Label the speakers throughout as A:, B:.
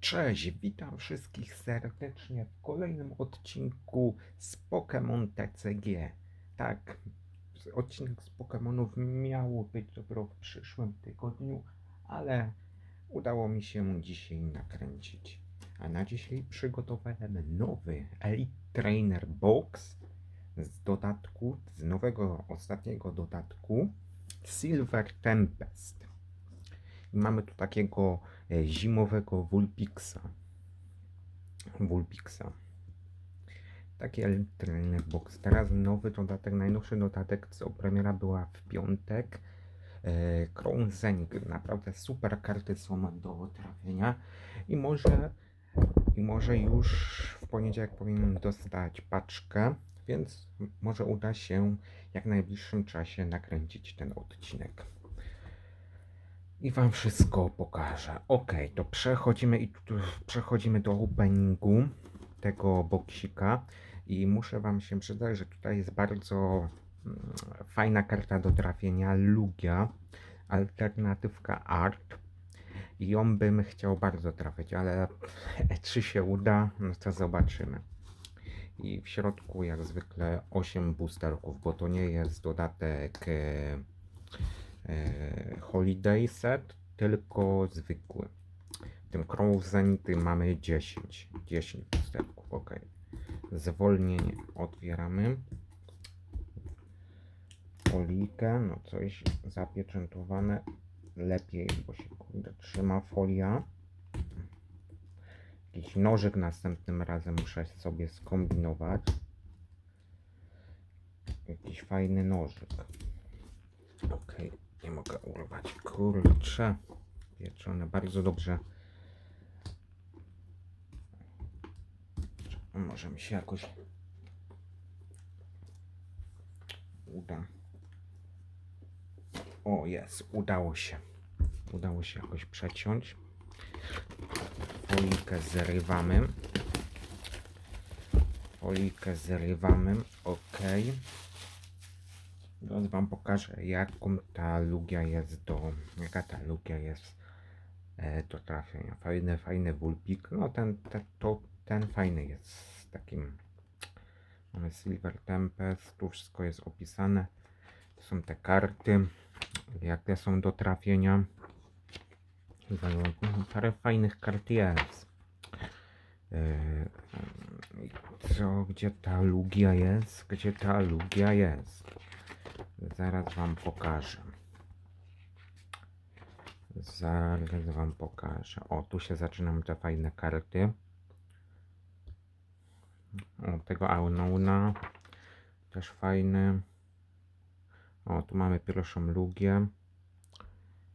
A: Cześć, witam wszystkich serdecznie w kolejnym odcinku z Pokémon TCG. Tak, odcinek z Pokémonów miało być dopiero w przyszłym tygodniu, ale udało mi się dzisiaj nakręcić. A na dzisiaj przygotowałem nowy Elite Trainer Box z dodatku, z nowego ostatniego dodatku Silver Tempest. I mamy tu takiego zimowego Vulpixa. Vulpixa. Taki elektryczny box. Teraz nowy dodatek, najnowszy dodatek, co premiera była w piątek. E, Crown. Naprawdę super karty są do trafienia. I może, I może już w poniedziałek powinienem dostać paczkę, więc może uda się jak w najbliższym czasie nakręcić ten odcinek i wam wszystko pokażę. Ok, to przechodzimy i tu przechodzimy do openingu tego boksika i muszę wam się przyznać, że tutaj jest bardzo mm, fajna karta do trafienia Lugia, alternatywka Art i ją bym chciał bardzo trafić, ale czy się uda, no to zobaczymy. I w środku jak zwykle 8 boosterków, bo to nie jest dodatek e, e, Holiday Set, tylko zwykły. W tym Crow Zenity mamy 10. 10 pusterków, ok. Zwolnienie otwieramy. Folikę, no coś zapieczętowane lepiej, bo się kurde trzyma folia. Jakiś nożyk następnym razem muszę sobie skombinować. Jakiś fajny nożyk. Nie mogę urwać. Kurczę. Pieczone bardzo dobrze. Może mi się jakoś uda. O, jest, udało się. Udało się jakoś przeciąć. Folikę zrywamy. Folikę zrywamy. Ok. Teraz wam pokażę jaką ta lugia jest do, jaka ta lugia jest e, do trafienia. Fajny, fajny wulpik. No ten, ten, to, ten fajny jest z takim mamy Silver Tempest, tu wszystko jest opisane. To są te karty, jakie są do trafienia. Znowu, Parę fajnych kart jest. E, Co, gdzie ta lugia jest? Gdzie ta lugia jest? Zaraz wam pokażę. Zaraz wam pokażę. O, tu się zaczynam te fajne karty. O, tego Aunona. Też fajny. O, tu mamy pierwszą lugię.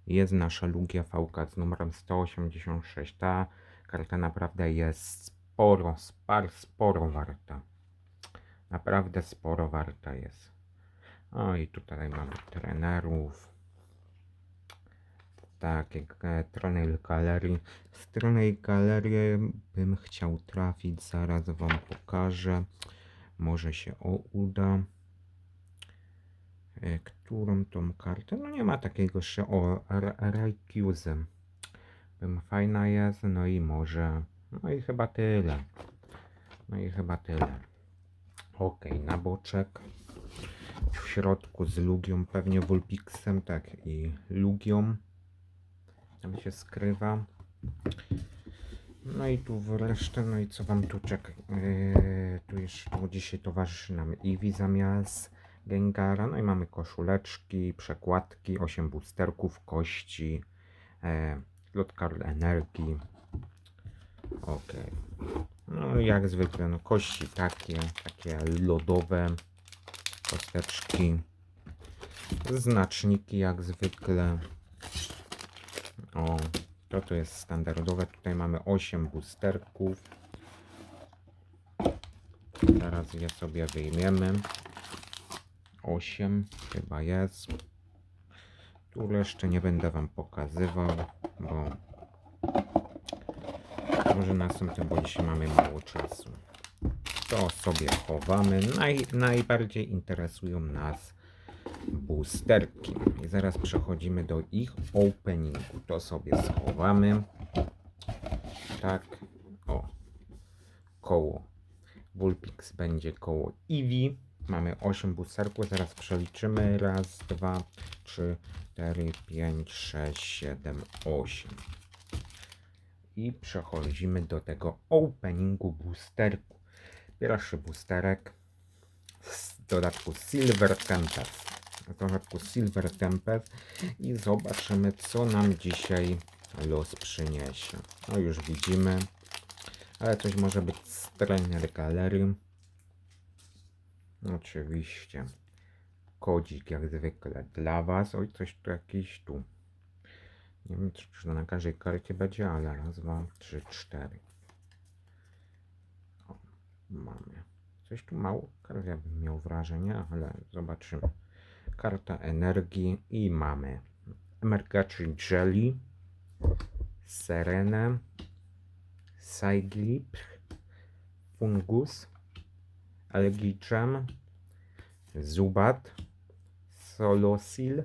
A: Jest nasza lugia VK z numerem 186. Ta karta naprawdę jest sporo, spar, sporo warta. Naprawdę sporo warta jest. O i tutaj mamy trenerów. Tak, e, trener galerii. Z trener galerii bym chciał trafić. Zaraz wam pokażę. Może się o, uda. E, Którą tą kartę? No nie ma takiego jeszcze. O, Raycuse. Bym fajna jest. No i może. No i chyba tyle. No i chyba tyle. Ok, na boczek w środku z Lugią, pewnie Vulpixem, tak i Lugią. Tam się skrywa. No i tu wreszcie, no i co wam tu czeka? Yy, tu jeszcze dzisiaj towarzyszy nam Eevee zamiast Gengara. No i mamy koszuleczki, przekładki, 8 boosterków, kości, e, lot card energii. Ok. No jak zwykle, no kości takie, takie lodowe kosteczki, znaczniki jak zwykle. O, to to jest standardowe. Tutaj mamy 8 boosterków. Teraz je sobie wyjmiemy. 8 chyba jest. Tu jeszcze nie będę Wam pokazywał, bo może następnym, bo dzisiaj mamy mało czasu to sobie chowamy. Naj, najbardziej interesują nas boosterki. I zaraz przechodzimy do ich openingu. To sobie schowamy. tak. O. Koło. Vulpix będzie koło Eevee. Mamy 8 boosterków, zaraz przeliczymy. Raz, dwa, trzy, cztery, pięć, sześć, siedem, osiem. I przechodzimy do tego openingu boosterku. Pierwszy boosterek z dodatku Silver Tempest. W dodatku Silver Tempest i zobaczymy co nam dzisiaj los przyniesie. No już widzimy, ale coś może być z trainer. Oczywiście. Kodzik jak zwykle dla Was. Oj, coś tu jakiś tu. Nie wiem, czy to na każdej karcie będzie, ale raz, dwa, trzy, cztery. Mamy. Coś tu mało kart, ja bym miał wrażenie, ale zobaczymy. Karta energii i mamy Emergaczy Jelly, Serenę, Saiglip, Fungus, Elgiczem, Zubat, Solosil,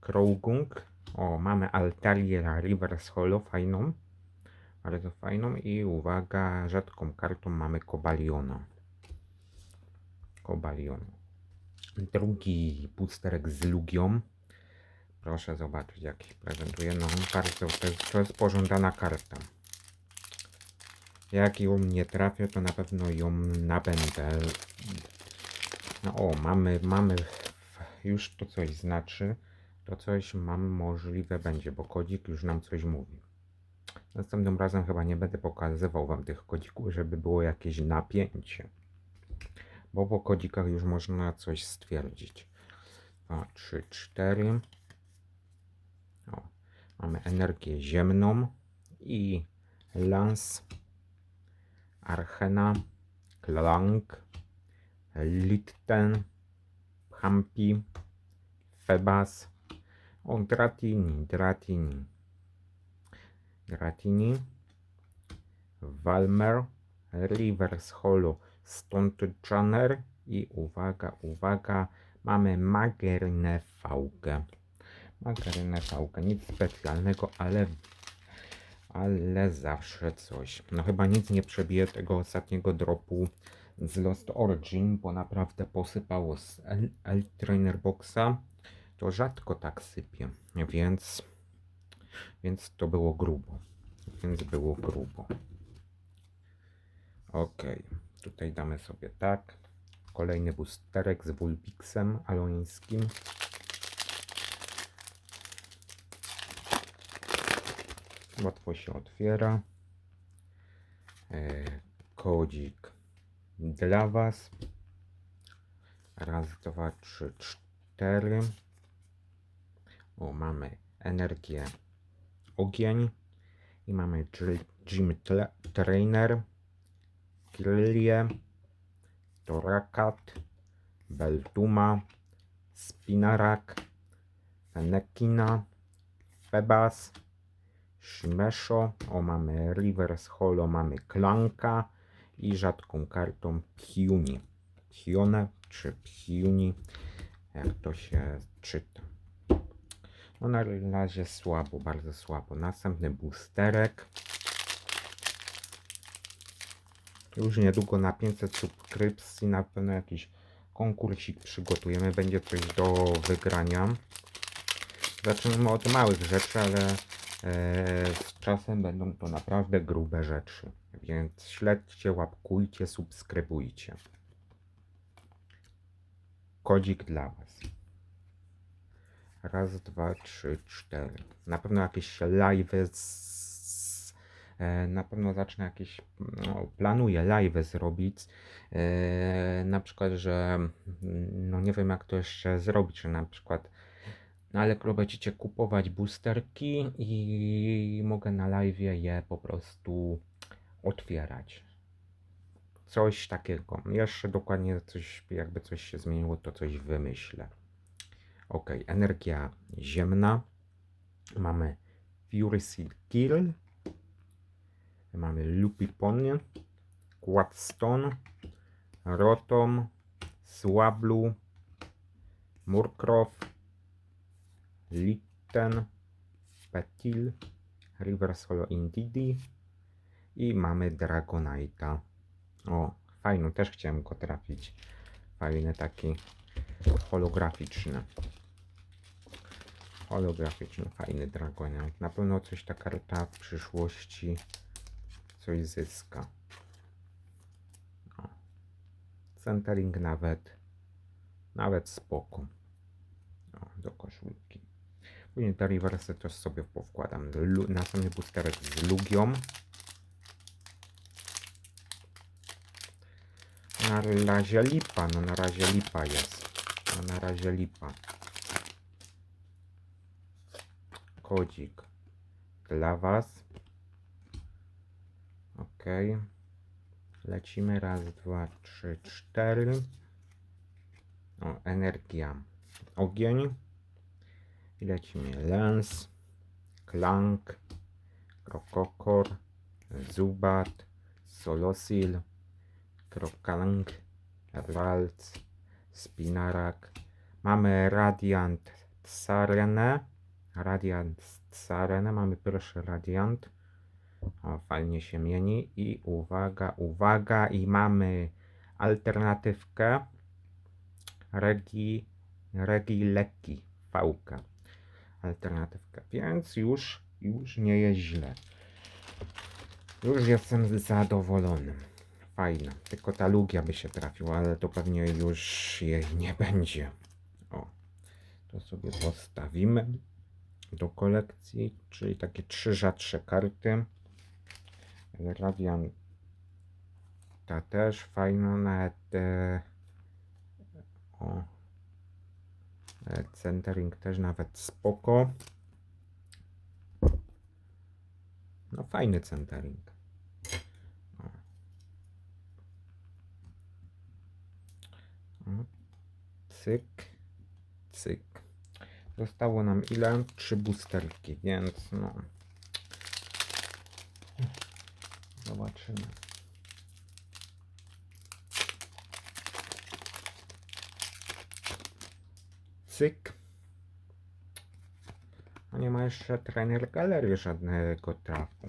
A: Krogung. O, mamy Altarię Reverse Holo, fajną. Bardzo fajną i uwaga, rzadką kartą mamy Kobaliona. Kobalion. Drugi boosterek z Lugią. Proszę zobaczyć jak się prezentuje. No, kartę, to, jest, to jest pożądana karta. Jak ją nie trafię, to na pewno ją nabędę. No o, mamy, mamy już to coś znaczy. To coś mam możliwe będzie, bo kodzik już nam coś mówi. Następnym razem chyba nie będę pokazywał wam tych kodzików, żeby było jakieś napięcie. Bo po kodzikach już można coś stwierdzić. 2, 3, 4. O, mamy energię ziemną i lans Archena, Klang, Litten, Hampi, Febas, o Dratini, Dratini, Valmer, Rivers Holo, Stąd Janner i uwaga, uwaga, mamy Magernę Fałkę. Magernę Fałkę, nic specjalnego, ale ale zawsze coś. No chyba nic nie przebije tego ostatniego dropu z Lost Origin, bo naprawdę posypało z L, L Trainer Boxa. To rzadko tak sypie, więc, więc to było grubo. Więc było grubo. Ok, tutaj damy sobie tak. Kolejny boosterek z Vulpixem alońskim. Łatwo się otwiera. E, kodzik dla Was. Raz, dwa, trzy, cztery. O, mamy energię ogień. I mamy Gym Trainer, Grillie, Torakat, Beltuma, Spinarak, Fenekina, Febas, Shimesho, o mamy Reverse Holo, mamy Klanka i rzadką kartą Piuni. Pione czy Piuni, jak to się czyta. No na razie słabo, bardzo słabo. Następny boosterek. Już niedługo na 500 subskrypcji na pewno jakiś konkursik przygotujemy. Będzie coś do wygrania. Zaczniemy od małych rzeczy, ale e, z czasem będą to naprawdę grube rzeczy. Więc śledźcie, łapkujcie, subskrybujcie. Kodzik dla Was. Raz, dwa, trzy, cztery. Na pewno jakieś live z... e, Na pewno zacznę jakieś... No, planuję live zrobić. E, na przykład, że... No nie wiem jak to jeszcze zrobić, że na przykład... No ale będziecie kupować boosterki i mogę na live je po prostu otwierać. Coś takiego. Jeszcze dokładnie coś, jakby coś się zmieniło, to coś wymyślę. Ok, energia ziemna. Mamy Fury Seal Kill. Mamy Lupipon, Quadstone, Rotom, Swablu, Murkrow, Litten, Petil, Reverse Holo Indidi, I mamy Dragonite'a. O, fajny, też chciałem go trafić. Fajny taki holograficzny. Holograficzny, fajny Dragonite. Na pewno coś ta karta w przyszłości coś zyska. O. Centering nawet, nawet spoko. O, do koszulki. Później te reversy też sobie powkładam. Lu- Następny boosterek z Lugią. Na razie lipa, no na razie lipa jest. No na razie lipa. Kodzik dla Was. Ok. Lecimy raz, dwa, trzy, cztery. O, energia. Ogień. I lecimy Lens, Klank, Krokokor, Zubat, Solosil, Krokank, Ralc, Spinarak. Mamy Radiant Tsarenę. Radiant Tsarenę. Mamy pierwszy Radiant. O, fajnie się mieni. I uwaga, uwaga. I mamy alternatywkę. Regi, Regi Lekki. Fałka. Alternatywka. Więc już, już nie jest źle. Już jestem zadowolony. Fajna. Tylko ta lugia by się trafiła, ale to pewnie już jej nie będzie. O. To sobie postawimy do kolekcji, czyli takie trzy rzadsze karty. Radiant ta też fajna, nawet e, o, e, centering też nawet spoko. No fajny centering. Cyk, cyk. Zostało nam ile? Trzy boosterki, więc no. Zobaczymy. Cyk. A nie ma jeszcze trener galerii żadnego trafu.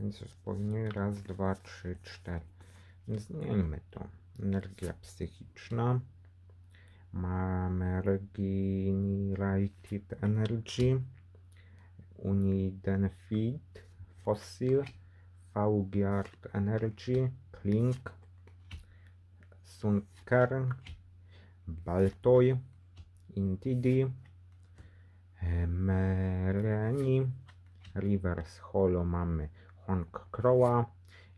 A: Więc już powinien raz, dwa, trzy, cztery. Zmieńmy to. Energia psychiczna. Mamy Regenerated Energy. Unidenfit. Fossil. Faugiard Energy. Klink. Sunkern. Baltoy. Intidi. Mereni. Reverse Holo mamy Honk Crowa.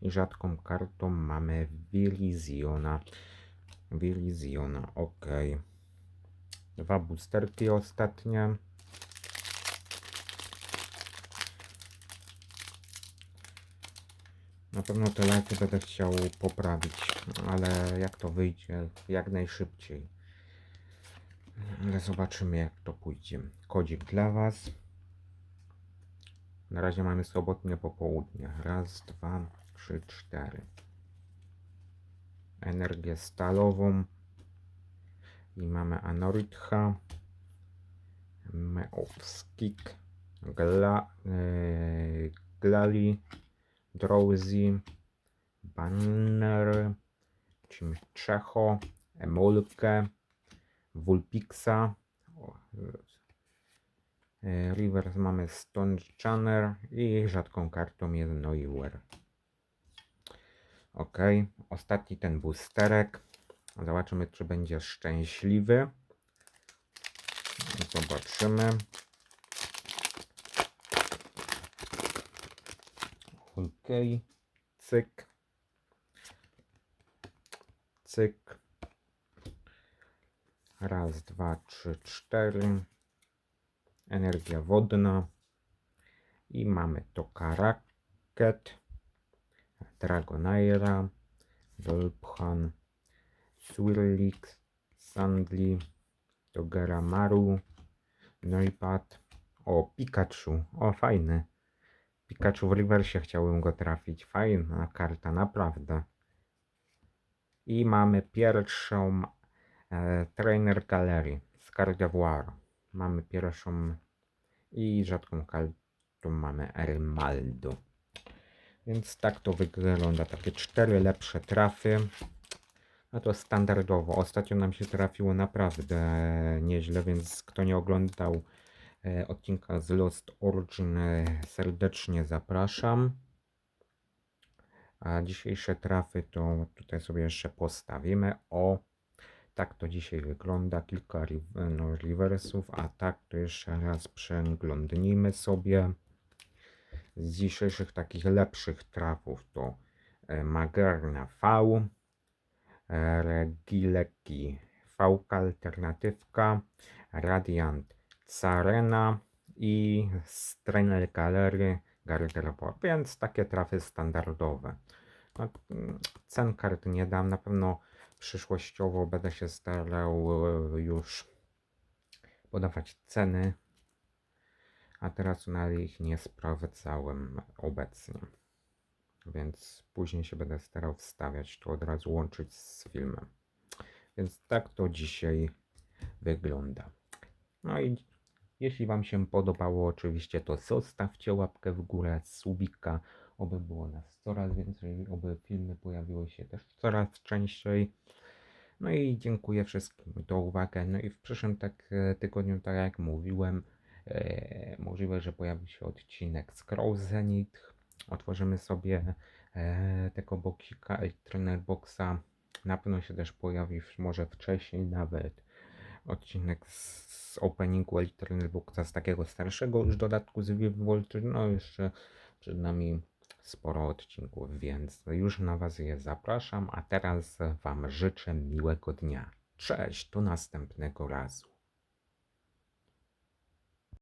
A: I rzadką kartą mamy Viriziona. Viriziona, ok. Dwa boosterki ostatnie. Na pewno te lajki będę chciał poprawić, ale jak to wyjdzie, jak najszybciej. Ale zobaczymy jak to pójdzie. Kodzik dla Was. Na razie mamy sobotnie popołudnie. Raz, dwa, trzy, cztery. Energię stalową. I mamy Anoritha. Meowskik. Gla, e, Glali. Drowsy. Banner. Czecho. Emolkę. Vulpixa. E, Rivers mamy Stone Channel i rzadką kartą jest Noiwer. Ok, ostatni ten boosterek. Zobaczymy, czy będzie szczęśliwy. Zobaczymy. Ok, cyk. Cyk. Raz, dwa, trzy, cztery energia wodna i mamy to Karaket, Dragonaira, Dolphan, Swirlix, Sandli, Togeramaru, Noipad, o Pikachu, o fajny. Pikachu w rewersie chciałem go trafić, fajna karta, naprawdę. I mamy pierwszą e, Trainer Gallery z Gardevoir. Mamy pierwszą i rzadką kartą mamy Ermaldo. Więc tak to wygląda. Takie cztery lepsze trafy. No to standardowo. Ostatnio nam się trafiło naprawdę nieźle, więc kto nie oglądał e, odcinka z Lost Origin, e, serdecznie zapraszam. A dzisiejsze trafy to tutaj sobie jeszcze postawimy. O, tak to dzisiaj wygląda. Kilka no, reversów, a tak to jeszcze raz przeglądnijmy sobie. Z dzisiejszych takich lepszych trafów to e, Magerna V, e, Regileki V alternatywka, Radiant Carena i Strainer Galery Garderobo, więc takie trafy standardowe. No, cen kart nie dam, na pewno przyszłościowo będę się starał e, już podawać ceny, a teraz na ich nie sprawdzałem obecnie. Więc później się będę starał wstawiać to od razu łączyć z filmem. Więc tak to dzisiaj wygląda. No i jeśli Wam się podobało, oczywiście to zostawcie łapkę w górę, subika, oby było nas coraz więcej, oby filmy pojawiły się też coraz częściej. No i dziękuję wszystkim za uwagę. No i w przyszłym tak e, tygodniu, tak jak mówiłem, możliwe, że pojawi się odcinek z Zenith. Otworzymy sobie e, tego boksika, Trainer Boxa. Na pewno się też pojawi może wcześniej nawet odcinek z, openingu Elite Boxa z takiego starszego już dodatku z Viv Voltage. No jeszcze przed nami sporo odcinków, więc już na Was je zapraszam, a teraz Wam życzę miłego dnia. Cześć, do następnego razu.